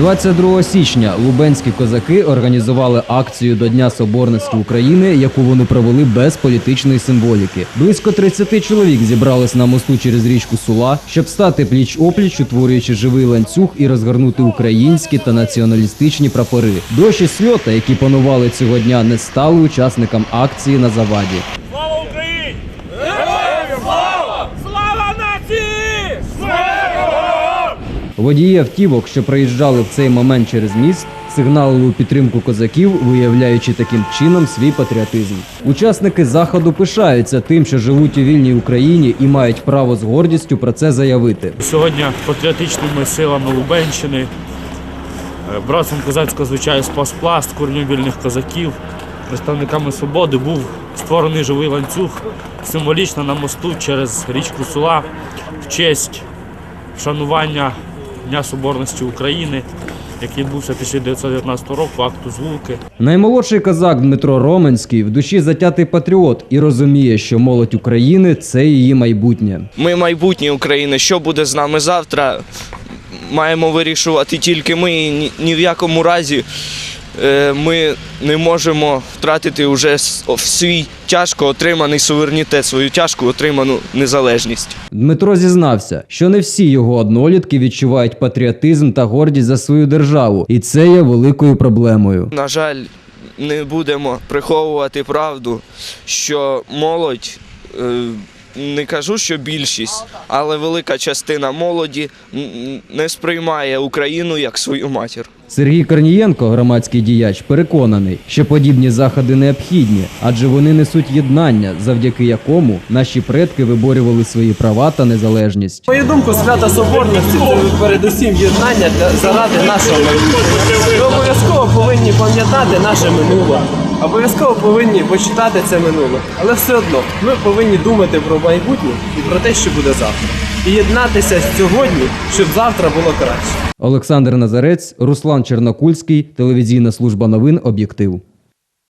22 січня лубенські козаки організували акцію до Дня Соборності України, яку вони провели без політичної символіки. Близько 30 чоловік зібрались на мосту через річку Сула, щоб стати пліч опліч, утворюючи живий ланцюг і розгорнути українські та націоналістичні прапори. Дощі сльота, які панували цього дня, не стали учасникам акції на заваді. Водії автівок, що проїжджали в цей момент через міст, сигналили у підтримку козаків, виявляючи таким чином свій патріотизм. Учасники заходу пишаються тим, що живуть у вільній Україні і мають право з гордістю про це заявити. Сьогодні патріотичними силами Лубенщини, е, братством козацького звичаю Спаспласт, корню вільних козаків, представниками свободи був створений живий ланцюг символічно на мосту через річку Сула в честь вшанування Дня Соборності України, який відбувся 1919 року, акту злуки. Наймолодший козак Дмитро Роменський в душі затятий патріот і розуміє, що молодь України це її майбутнє. Ми майбутнє України. Що буде з нами завтра? Маємо вирішувати тільки ми. І ні, в якому разі ми не можемо втратити вже свій тяжко отриманий суверенітет, свою тяжко отриману незалежність. Дмитро зізнався, що не всі його однолітки відчувають патріотизм та гордість за свою державу, і це є великою проблемою. На жаль, не будемо приховувати правду, що молодь. Не кажу, що більшість, але велика частина молоді не сприймає Україну як свою матір. Сергій Корнієнко, громадський діяч, переконаний, що подібні заходи необхідні, адже вони несуть єднання, завдяки якому наші предки виборювали свої права та незалежність. Мою думку, свята соборності це передусім єднання заради нашого майбутнього. Ми обов'язково повинні пам'ятати наше минуле. Обов'язково повинні почитати це минуле. Але все одно ми повинні думати про майбутнє і про те, що буде завтра. І єднатися сьогодні, щоб завтра було краще. Олександр Назарець, Руслан Чернокульський, телевізійна служба новин Об'єктив.